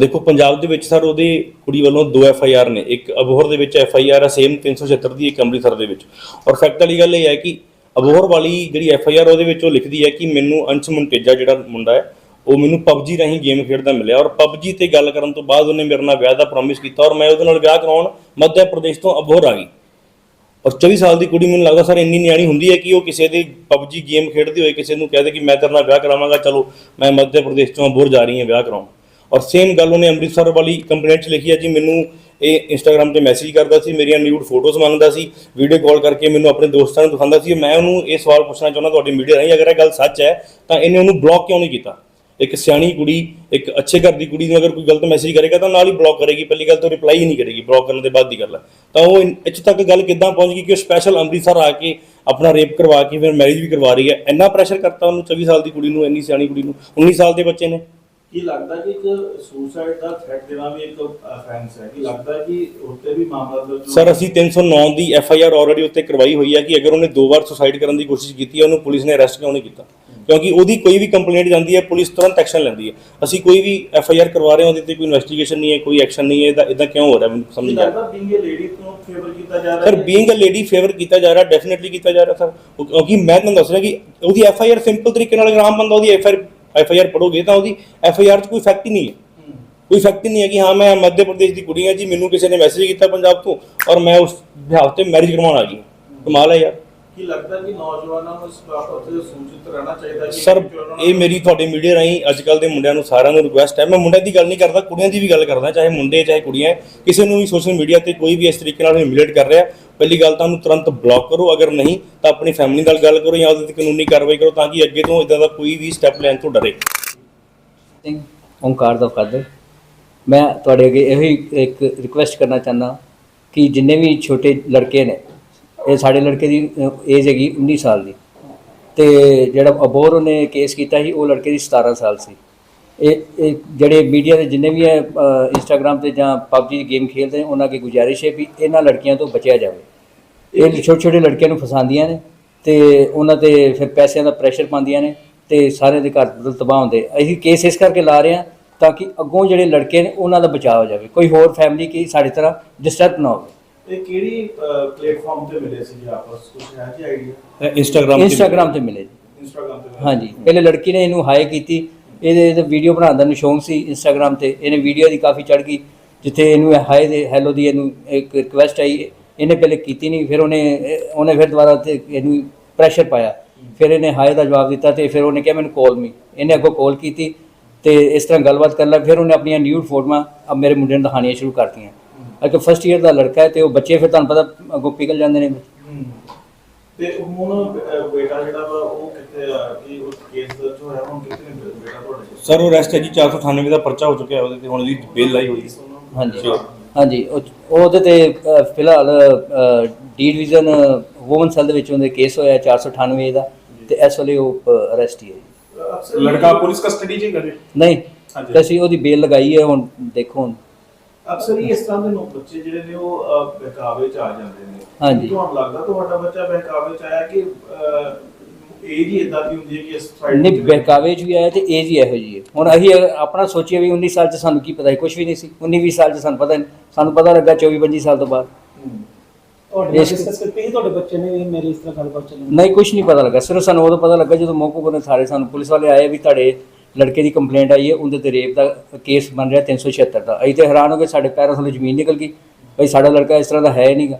ਦੇਖੋ, ਪੰਜਾਬ ਦੇ ਵਿੱਚ ਸਰ ਉਹਦੇ ਕੁੜੀ ਵੱਲੋਂ ਦੋ ਐਫ ਆਈ ਆਰ ਨੇ, ਇੱਕ ਅਬੋਹਰ ਦੇ ਵਿੱਚ ਐਫ ਆਈ ਆਰ ਹੈ ਸੇਮ 376 ਦੀ ਇੱਕ ਅੰਮ੍ਰਿਤਸਰ ਦੇ ਵਿੱਚ। ਔਰ ਫੈਕਟ ਵਾਲੀ ਗੱਲ ਇਹ ਹੈ ਕਿ ਅਬੋਹਰ ਵਾਲੀ ਜਿਹੜੀ ਐਫ ਆਈ ਆਰ ਉਹਦੇ ਵਿੱਚ ਉਹ ਲਿਖਦੀ ਹੈ ਕਿ ਮੈਨੂੰ ਅੰਸ਼ ਮੁੰਟੇਜਾ ਜਿਹੜਾ ਮੁੰਡਾ ਹੈ, ਉਹ ਮੈਨੂੰ ਪਬਜੀ ਰਾਹੀਂ ਗੇਮ ਖੇਡਦਾ ਮਿਲਿਆ। ਔਰ ਪਬਜੀ ਤੇ ਗੱਲ ਕਰਨ ਤੋਂ ਬਾਅਦ ਉਹਨੇ ਮੇਰੇ ਨਾਲ ਵਿਆਹ ਦਾ ਪ੍ਰੋਮਿਸ ਕੀਤਾ ਔਰ ਮੈਂ ਉਹਦੇ ਨਾਲ ਵਿਆਹ ਕਰਾਉਣ ਮੱਧ ਪ੍ਰਦੇਸ਼ ਤੋਂ ਅਬੋਹਰ ਆ ਗਈ। ਔਰ 24 ਸਾਲ ਦੀ ਕੁੜੀ ਮੈਨੂੰ ਲੱਗਦਾ ਸਰ ਇੰਨੀ ਨਿਆਣੀ ਹੁੰਦੀ ਹੈ ਕਿ ਉਹ ਕਿਸੇ ਦੀ ਪਬਜੀ ਗੇਮ ਖੇਡਦੇ ਹੋਏ ਕਿਸੇ ਨੂੰ ਕਹਦੇ ਕਿ ਮੈਂ ਤੇਰੇ ਨਾਲ ਵਿਆਹ ਕਰਾਵਾਂਗਾ, ਚਲੋ ਮੈਂ ਮੱਧ ਪ੍ਰਦੇਸ਼ ਤੋਂ ਅਬੋਹਰ ਜਾ ਰਹੀ ਹਾਂ, ਵਿਆਹ ਕਰਾਉਣ। ਔਰ ਸੇਮ ਗੱਲ ਉਹਨੇ ਅੰਮ੍ਰਿਤਸਰ ਵਾਲੀ ਕੰਪਲੇਂਟ 'ਚ ਲਿਖੀ ਹੈ ਜੀ, ਮੈਨੂੰ ਇਹ ਇੰਸਟਾਗ੍ਰam ਤੇ ਮੈਸੇਜ ਕਰਦਾ ਸੀ, ਮੇਰੀਆਂ ਨਿਊਡ ਫੋਟੋਜ਼ ਮੰਗਦਾ ਸੀ ਵੀਡੀਓ ਕਾਲ ਕਰਕੇ ਮੈਨੂੰ ਆਪਣੇ ਦੋਸਤਾਂ ਨੂੰ ਦਿਖਾਉਂਦਾ ਸੀ। ਮੈਂ ਉਹਨੂੰ ਇਹ ਸਵਾਲ ਪੁੱਛਣਾ ਚਾਹੁੰਦਾ, ਤੁਹਾਡੀ ਮੀਡੀਆ ਰਾਹੀਂ ਅਗਰ ਇਹ ਗੱਲ ਸੱਚ ਹੈ, ਤਾਂ ਇਹਨੇ ਉਹਨੂੰ ਬਲੌਕ ਕਿਉਂ ਨਹੀਂ ਕੀਤਾ? ਇੱਕ ਸਿਆਣੀ ਕੁੜੀ, ਇੱਕ ਅੱਛੇ ਘਰ ਦੀ ਕੁੜੀ ਨੂੰ ਅਗਰ ਕੋਈ ਗਲਤ ਮੈਸੇਜ ਕਰੇਗਾ, ਤਾਂ ਨਾਲ ਹੀ ਬਲੌਕ ਕਰੇਗੀ, ਪਹਿਲੀ ਗੱਲ ਤਾਂ ਰਿਪਲਾਈ ਹੀ ਨਹੀਂ ਕਰੇਗੀ ਬਲੌਕ ਕਰਨ ਦੇ ਬਾਅਦ ਦੀ ਗੱਲ ਹੈ। ਤਾਂ ਉਹ ਇਨ- ਇੱਥੇ ਤੱਕ ਗੱਲ ਕਿੱਦਾਂ ਪਹੁੰਚ ਗਈ ਕਿ ਉਹ ਸਪੈਸ਼ਲ ਅੰਮ੍ਰਿਤਸਰ ਆ ਕੇ ਆਪਣਾ ਰੇਪ ਕਰਵਾ ਕੇ ਫਿਰ ਮੈਰਿਜ ਵੀ ਕਰਵਾ ਰਹੀ ਹੈ। ਇੰਨਾ ਪ੍ਰੈਸ਼ਰ ਕਰਤਾ ਉਹਨੂੰ 24 ਸਾਲ ਦੀ ਕੁੜੀ ਨੂੰ, ਇੰਨੀ ਸਿਆਣੀ ਕੁੜੀ ਨੂੰ 19 ਸਾਲ ਦੇ ਬੱਚੇ ਨੇ। ਕੀ ਲੱਗਦਾ ਕਿ ਇੱਕ ਸੁਸਾਈਡ ਦਾ ਥ੍ਰੈਟ ਦੇਣਾ ਵੀ ਇੱਕ ਅਫੈਂਸ ਹੈ? ਕਿ ਲੱਗਦਾ ਕਿ ਉੱਤੇ ਵੀ ਮਾਮਲਾ ਦਰਜ ਸਰ ਅਸੀਂ 309 ਦੀ ਐਫ ਆਈ ਆਰ ਆਲਰੇਡੀ ਉੱਤੇ ਕਰਵਾਈ ਹੋਈ ਹੈ ਕਿ ਅਗਰ ਉਹਨੇ ਦੋ ਵਾਰ ਸੁਸਾਈਡ ਕਰਨ ਦੀ ਕੋਸ਼ਿਸ਼ ਕੀਤੀ ਹੈ ਉਹਨੂੰ ਪੁਲਿਸ ਨੇ ਅਰੈਸਟ ਕਿਉਂ ਨਹੀਂ ਕੀਤਾ? ਕਿਉਂਕਿ ਉਹਦੀ ਕੋਈ ਵੀ ਕੰਪਲੇਂਟ ਜਾਂਦੀ ਹੈ ਪੁਲਿਸ ਤੁਰੰਤ ਐਕਸ਼ਨ ਲੈਂਦੀ ਹੈ। ਅਸੀਂ ਕੋਈ ਵੀ ਐਫ ਆਈ ਆਰ ਕਰਵਾ ਰਹੇ ਹਾਂ ਉਹਦੇ ਤੇ ਕੋਈ ਇਨਵੈਸਟੀਗੇਸ਼ਨ ਨਹੀਂ ਹੈ ਕੋਈ ਐਕਸ਼ਨ ਨਹੀਂ ਹੈ ਇਹਦਾ ਇਦਾਂ ਕਿਉਂ ਹੋ ਰਿਹਾ ਮੈਨੂੰ ਸਮਝ ਨਹੀਂ ਆ ਰਿਹਾ। ਲੱਗਦਾ ਬੀਂਗ ਲੇਡੀ ਤੋਂ ਫੇਵਰ ਕੀਤਾ ਜਾ ਰਿਹਾ sir? Being a lady favour ਕੀਤਾ ਜਾ ਰਿਹਾ ਡੈਫੀਨਿਟਲੀ ਕੀਤਾ ਜਾ ਰਿਹਾ ਸਰ। ਕਿਉਂਕਿ ਮੈਂ ਤੁਹਾਨੂੰ ਦੱਸ ਰਿਹਾ ਕਿ ਉਹਦੀ ਐਫ ਆਈ ਆਰ ਸਿੰਪਲ ਤਰੀਕੇ ਨਾਲ ਆਮ ਬੰਦਾ ਉਹਦੀ F I R F I R ਪੜੋਗੇ ਤਾਂ ਉਹਦੀ ਐਫ ਆਈ ਆਰ 'ਚ ਕੋਈ ਫੈਕਟ ਹੀ ਨਹੀਂ ਹੈ। ਕੋਈ ਫੈਕਟ ਨਹੀਂ ਹੈ ਕਿ ਹਾਂ, ਮੈਂ ਮੱਧ ਪ੍ਰਦੇਸ਼ ਦੀ ਕੁੜੀ ਹਾਂ ਜੀ, ਮੈਨੂੰ ਕਿਸੇ ਨੇ ਮੈਸੇਜ ਕੀਤਾ ਪੰਜਾਬ ਤੋਂ ਔਰ ਮੈਂ ਉਸ ਵਿਆਹ ਤੇ ਮੈਰਿਜ ਕਰਵਾਉਣ ਆ ਗਈ। ਕਮਾਲ ਹੈ ਯਾਰ। ਕੀ ਲੱਗਦਾ ਕਿ ਨੌਜਵਾਨਾਂ ਨੂੰ ਇਸ ਬਾਬਤ ਸੂਚਿਤ ਰਹਿਣਾ ਚਾਹੀਦਾ ਕਿ ਸਰ ਇਹ ਮੇਰੀ ਤੁਹਾਡੇ ਮੀਡੀਆ ਰਾਹੀਂ ਅੱਜ ਕੱਲ ਦੇ ਮੁੰਡਿਆਂ ਨੂੰ ਸਾਰਿਆਂ ਨੂੰ ਰਿਕੁਐਸਟ ਹੈ। ਮੈਂ ਮੁੰਡਿਆਂ ਦੀ ਗੱਲ ਨਹੀਂ ਕਰਦਾ ਕੁੜੀਆਂ ਦੀ ਵੀ ਗੱਲ ਕਰਦਾ ਚਾਹੇ ਮੁੰਡੇ ਚਾਹੇ ਕੁੜੀਆਂ ਕਿਸੇ ਨੂੰ ਵੀ ਸੋਸ਼ਲ ਮੀਡੀਆ ਤੇ ਕੋਈ ਵੀ ਇਸ ਤਰੀਕੇ ਨਾਲ ਹਿਮਿਲੇਟ ਕਰ ਰਿਹਾ ਪਹਿਲੀ ਗੱਲ ਤਾਂ ਉਹਨੂੰ ਤੁਰੰਤ ਬਲੌਕ ਕਰੋ। ਅਗਰ ਨਹੀਂ ਤਾਂ ਆਪਣੀ ਫੈਮਿਲੀ ਨਾਲ ਗੱਲ ਕਰੋ ਜਾਂ ਉਹਦੇ ਤੇ ਕਾਨੂੰਨੀ ਕਾਰਵਾਈ ਕਰੋ ਤਾਂ ਕਿ ਅੱਗੇ ਤੋਂ ਇਦਾਂ ਦਾ ਕੋਈ ਵੀ ਸਟੈਪ ਲੈਣ ਤੋਂ ਡਰੇ। ਸਿੰਘ ਓਂਕਾਰ ਦਾ ਫਾਦਰ। ਮੈਂ ਤੁਹਾਡੇ ਅੱਗੇ ਇਹੋ ਹੀ ਇੱਕ ਰਿਕੁਐਸਟ ਕਰਨਾ ਚਾਹੁੰਦਾ ਕਿ ਜਿੰਨੇ ਵੀ ਛੋਟੇ ਲੜਕੇ ਨੇ ਇਹ ਸਾਡੇ ਲੜਕੇ ਦੀ ਏਜ ਹੈਗੀ 19 ਸਾਲ ਦੀ। ਤੇ ਜਿਹੜਾ ਅਬੋਰ ਉਹਨੇ ਕੇਸ ਕੀਤਾ ਸੀ ਉਹ ਲੜਕੇ ਦੀ 17 ਸਾਲ ਸੀ। ਇਹ ਜਿਹੜੇ ਮੀਡੀਆ ਦੇ ਜਿੰਨੇ ਵੀ ਹੈ ਇੰਸਟਾਗ੍ਰam ਤੇ ਜਾਂ ਦੀ ਗੇਮ ਖੇਡਦੇ ਨੇ ਉਹਨਾਂ ਅੱਗੇ ਗੁਜ਼ਾਰਿਸ਼ ਹੈ ਵੀ ਇਹਨਾਂ ਲੜਕੀਆਂ ਤੋਂ ਬਚਿਆ ਜਾਵੇ। ਇਹ ਛੋਟੇ ਛੋਟੇ ਲੜਕਿਆਂ ਨੂੰ ਫਸਾਉਂਦੀਆਂ ਨੇ ਤੇ ਉਹਨਾਂ ਤੇ ਫਿਰ ਪੈਸਿਆਂ ਦਾ ਪ੍ਰੈਸ਼ਰ ਪਾਉਂਦੀਆਂ ਨੇ ਤੇ ਸਾਰੇ ਦੇ ਘਰ ਦ- ਤਬਾਹ ਹੁੰਦੇ। ਅਸੀਂ ਕੇਸ ਇਸ ਕਰਕੇ ਲਾ ਰਹੇ ਹਾਂ ਤਾਂ ਕਿ ਅੱਗੋਂ ਜਿਹੜੇ ਲੜਕੇ ਨੇ ਉਹਨਾਂ ਦਾ ਬਚਾਅ ਹੋ ਜਾਵੇ। ਕੋਈ ਹੋਰ ਫੈਮਿਲੀ ਕੀ ਸਾਡੇ ਤਰ੍ਹਾਂ ਡਿਸਟਰਬ ਨਾ ਹੋਵੇ। ਇਹ ਕਿਹੜੀ ਪਲੇਟਫਾਰਮ ਤੇ ਮਿਲੇ ਸੀ ਜੀ ਆਪਸ ਕੁਝ ਹੈ ਜੀ ਆਈਡੀਆ ਇੰਸਟਾਗ੍ਰam ਇੰਸਟਾਗ੍ਰam ਤੇ ਮਿਲੇ। ਇੰਸਟਾਗ੍ਰam ਤੇ ਹਾਂਜੀ। ਪਹਿਲੇ ਲੜਕੀ ਨੇ ਇਹਨੂੰ ਹਾਈ ਕੀਤੀ। ਇਹਦੇ ਇਹਦੇ ਵੀਡੀਓ ਬਣਾਉਣ ਦਾ ਨੂੰ ਸ਼ੌਂਕ ਸੀ ਇੰਸਟਾਗ੍ਰam ਤੇ। ਇਹਨੇ ਵੀਡੀਓ ਦੀ ਕਾਫੀ ਚੜ ਗਈ ਜਿੱਥੇ ਇਹਨੂੰ ਹਾਈ ਦੇ ਹੈਲੋ ਦੀ ਇਹਨੂੰ ਇੱਕ ਰਿਕੁਐਸਟ ਆਈ। ਇਹਨੇ ਪਹਿਲੇ ਕੀਤੀ ਨਹੀਂ ਫਿਰ ਉਹਨੇ ਉਹਨੇ ਫਿਰ ਦੁਬਾਰਾ ਤੇ ਇਹਨੂੰ ਪ੍ਰੈਸ਼ਰ ਪਾਇਆ। ਫਿਰ ਇਹਨੇ ਹਾਈ ਦਾ ਜਵਾਬ ਦਿੱਤਾ ਤੇ ਫਿਰ ਉਹਨੇ ਕਿਹਾ ਮੈਨੂੰ ਕਾਲ ਮੀ ਇਹਨੇ ਅੱਗੋਂ ਕਾਲ ਕੀਤੀ ਤੇ ਇਸ ਤਰ੍ਹਾਂ ਗੱਲਬਾਤ ਕਰ ਲਿਆ ਫਿਰ ਉਹਨੇ ਆਪਣੀਆਂ ਨਿਊਡ ਫੋਟੋਆਂ ਅਬ ਮੇਰੇ ਮੁੰਡੇ ਨੂੰ ਦਿਖਾਉਣੀਆਂ ਸ਼ੁਰੂ ਕਰਤੀਆਂ। ਅੱਗੇ ਫਸਟ ਈਅਰ ਦਾ ਲੜਕਾ ਹੈ ਤੇ ਉਹ ਬੱਚੇ ਫਿਰ ਤੁਹਾਨੂੰ ਪਤਾ ਅੱਗੋਂ ਪਿਘਲ ਜਾਂਦੇ ਨੇ ਹੂੰ। ਤੇ ਹੁਣ ਬੇਟਾ ਜਿਹੜਾ ਵਾ ਉਹ ਕਿੱਥੇ ਆ ਕਿ ਉਸ ਕੇਸ ਦਰਜ ਹੋਇਆ ਹੁਣ ਕਿੱਥੇ ਬੇਟਾ ਤੁਹਾਡੇ? ਸਰ ਉਹ ਅਰੈਸਟ ਹੈ ਜੀ 498 ਦਾ ਪਰਚਾ ਹੋ ਚੁੱਕਿਆ ਉਹਦੇ ਤੇ ਹੁਣ ਉਹਦੀ ਬੇਲ ਲਾਈ ਹੋਈ ਹੈ ਹਾਂਜੀ. ਹਾਂਜੀ ਉਹ ਉਹ ਉਹਦੇ ਤੇ ਫਿਲਹਾਲ ਡੀ ਡਿਵੀਜ਼ਨ ਵੂਮਨ ਸੈੱਲ ਦੇ ਵਿੱਚ ਉਹਦੇ ਕੇਸ ਹੋਇਆ 498 ਦਾ ਤੇ ਇਸ ਵੇਲੇ ਉਹ ਅਰੈਸਟ ਹੀ ਹੈ ਜੀ। ਲੜਕਾ ਪੁਲਿਸ ਕਸਟਡੀ 'ਚ ਕਰੇ ਨਹੀਂ ਹਾਂਜੀ। ਤੇ ਅਸੀਂ ਉਹਦੀ ਬੇਲ ਲਗਾਈ ਹੈ ਹੁਣ ਦੇਖੋ ਹੁਣ ਅਕਸਰ ਹੀ ਇਸ ਤਰ੍ਹਾਂ ਦੇ ਲੋਕ ਬੱਚੇ ਜਿਹੜੇ ਨੇ ਉਹ ਬਹਿਕਾਵੇ ਚ ਆ ਜਾਂਦੇ ਨੇ। ਹਾਂਜੀ। ਤੁਹਾਨੂੰ ਲੱਗਦਾ ਤੁਹਾਡਾ ਬੱਚਾ ਬਹਿਕਾਵੇ ਚ ਆਇਆ ਕਿ ਏਜ ਹੀ ਇਦਾਂ ਦੀ ਹੁੰਦੀ ਹੈ ਕਿ ਇਸ ਸਾਈਡ ਨਹੀਂ ਬਹਿਕਾਵੇ ਚ ਵੀ ਆਇਆ ਤੇ ਏਜ ਹੀ ਇਹੋ ਜੀ ਹੈ। ਹੁਣ ਅਸੀਂ ਆਪਣਾ ਸੋਚੀਏ ਵੀ 19 ਸਾਲ ਚ ਸਾਨੂੰ ਕੀ ਪਤਾ ਹੈ ਕੁਝ ਵੀ ਨਹੀਂ ਸੀ। 19 20 ਸਾਲ ਚ ਸਾਨੂੰ ਪਤਾ ਨਹੀਂ ਸਾਨੂੰ ਪਤਾ ਲੱਗਾ 24 25 ਸਾਲ ਤੋਂ ਬਾਅਦ। ਤੁਹਾਡੇ ਡਿਸਕਸ ਕੀਤੀ ਸੀ ਤੁਹਾਡੇ ਬੱਚੇ ਨੇ ਮੇਰੇ ਇਸ ਤਰ੍ਹਾਂ ਗੱਲਬਾਤ ਚੱਲਣੀ ਨਹੀਂ ਕੁਝ ਨਹੀਂ ਪਤਾ ਲੱਗਾ। ਸਿਰਫ ਸਾਨੂੰ ਉਦੋਂ ਪਤਾ ਲੱਗਾ ਜਦੋਂ ਮੌਕੂ ਕੋਲ ਸਾਰੇ ਸਾਨੂੰ ਪੁਲਿਸ ਵਾਲੇ ਆਏ ਵੀ ਤੁਹਾਡੇ ਲੜਕੇ ਦੀ ਕੰਪਲੇਂਟ ਆਈ ਹੈ ਉਹਦੇ ਤੇ ਰੇਪ ਦਾ ਕੇਸ ਬਣ ਰਿਹਾ 376 ਦਾ। ਅਸੀਂ ਤੇ ਹੈਰਾਨ ਹੋ ਗਏ ਸਾਡੇ ਪੈਰਾਂ ਥੱਲੇ ਜ਼ਮੀਨ ਨਿਕਲ ਗਈ। ਭਈ ਸਾਡਾ ਲੜਕਾ ਇਸ ਤਰ੍ਹਾਂ ਦਾ ਹੈ ਨਹੀਂਗਾ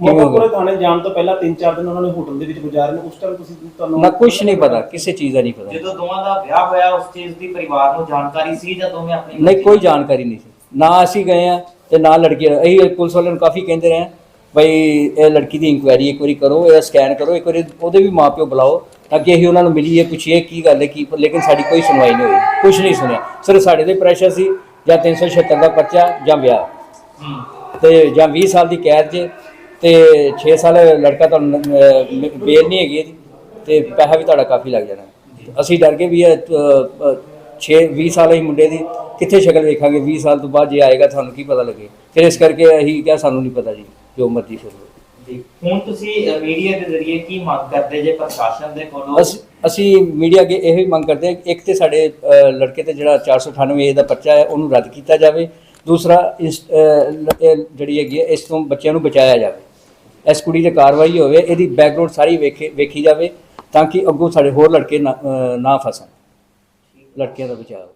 ਗਿਆ? ਥਾਣੇ ਜਾਣ ਤੋਂ ਪਹਿਲਾਂ 3-4 ਦਿਨ ਉਹਨਾਂ ਨੇ ਹੋਟਲ ਦੇ ਵਿੱਚ ਗੁਜ਼ਾਰੇ ਨੇ ਉਸ ਟਾਈਮ ਤੁਸੀਂ ਤੁਹਾਨੂੰ ਨਾ ਕੁਝ ਨਹੀਂ ਪਤਾ ਕਿਸੇ ਚੀਜ਼ ਦਾ ਨਹੀਂ ਪਤਾ। ਜਦੋਂ ਦੋਵਾਂ ਦਾ ਵਿਆਹ ਹੋਇਆ ਉਸ ਚੀਜ਼ ਦੀ ਪਰਿਵਾਰ ਨੂੰ ਜਾਣਕਾਰੀ ਸੀ ਜਾਂ ਦੋਵੇਂ ਆਪਣੀ ਨਹੀਂ ਕੋਈ ਜਾਣਕਾਰੀ ਨਹੀਂ ਸੀ। ਨਾ ਅਸੀਂ ਗਏ ਆ ਤੇ ਨਾ ਲੜਕੀ ਅਸੀਂ ਪੁਲਿਸ ਵਾਲਿਆਂ ਨੂੰ ਕਾਫੀ ਕਹਿੰਦੇ ਰਹੇ ਬਈ ਇਹ ਲੜਕੀ ਦੀ ਇਨਕੁਆਇਰੀ ਇੱਕ ਵਾਰੀ ਕਰੋ ਇਹਦਾ ਸਕੈਨ ਕਰੋ ਇੱਕ ਵਾਰੀ ਉਹਦੇ ਵੀ ਮਾਪਿਓ ਬੁਲਾਓ। ਕਿ ਅਸੀਂ ਉਹਨਾਂ ਨੂੰ ਮਿਲੀਏ ਪੁੱਛੀਏ ਕੀ ਗੱਲ ਹੈ ਕੀ ਲੇਕਿਨ ਸਾਡੀ ਕੋਈ ਸੁਣਵਾਈ ਨਹੀਂ ਹੋਈ ਕੁਝ ਨਹੀਂ ਸੁਣਿਆ। ਸਿਰਫ ਸਾਡੇ ਤੇ ਪ੍ਰੈਸ਼ਰ ਸੀ ਜਾਂ 376 ਦਾ ਪਰਚਾ ਜਾਂ ਵਿਆਹ। ਤੇ ਜਾਂ 20 ਸਾਲ ਦੀ ਕੈਦ 'ਚ ਤੇ 6 ਸਾਲ ਲੜਕਾ ਤੁਹਾਨੂੰ ਬੇਲ ਨਹੀਂ ਹੈਗੀ ਇਹਦੀ ਤੇ ਪੈਸਾ ਵੀ ਤੁਹਾਡਾ ਕਾਫੀ ਲੱਗ ਜਾਣਾ। ਅਸੀਂ ਡਰ ਗਏ ਵੀ ਇਹ 6 20 ਸਾਲ ਹੀ ਮੁੰਡੇ ਦੀ ਕਿੱਥੇ ਸ਼ਕਲ ਵੇਖਾਂਗੇ 20 ਸਾਲ ਤੋਂ ਬਾਅਦ ਜੇ ਆਏਗਾ ਤੁਹਾਨੂੰ ਕੀ ਪਤਾ ਲੱਗੇ। ਫਿਰ ਇਸ ਕਰਕੇ ਅਸੀਂ ਕਿਹਾ ਸਾਨੂੰ ਨਹੀਂ ਪਤਾ ਜੀ ਜੋ ਮਰਜ਼ੀ ਫਿਰ। ਜੀ ਹੁਣ ਤੁਸੀਂ ਮੀਡੀਆ ਦੇ ਜ਼ਰੀਏ ਕੀ ਮੰਗ ਕਰਦੇ ਜੇ ਪ੍ਰਸ਼ਾਸਨ ਦੇ ਕੋਲੋਂ? ਅਸੀਂ ਮੀਡੀਆ ਅੱਗੇ ਇਹ ਹੀ ਮੰਗ ਕਰਦੇ ਹਾਂ ਇੱਕ ਤੇ ਸਾਡੇ ਲੜਕੇ ਤੇ ਜਿਹੜਾ 498 ਏ ਦਾ ਪਰਚਾ ਹੈ ਉਹਨੂੰ ਰੱਦ ਕੀਤਾ ਜਾਵੇ। ਦੂਸਰਾ ਇਸ ਜਿਹੜੀ ਹੈਗੀ ਇਸ ਤੋਂ ਬੱਚਿਆਂ ਨੂੰ ਬਚਾਇਆ ਜਾਵੇ। ਇਸ ਕੁੜੀ ਤੇ ਕਾਰਵਾਈ ਹੋਵੇ ਇਹਦੀ ਬੈਕਗ੍ਰਾਉਂਡ ਸਾਰੀ ਵੇਖੇ ਜਾਵੇ ਤਾਂ ਕਿ ਅੱਗੋਂ ਸਾਡੇ ਹੋਰ ਲੜਕੇ ਨਾ ਫਸਣ। ਲੜਕਿਆਂ ਦਾ ਬਚਾਅ ਹੋ।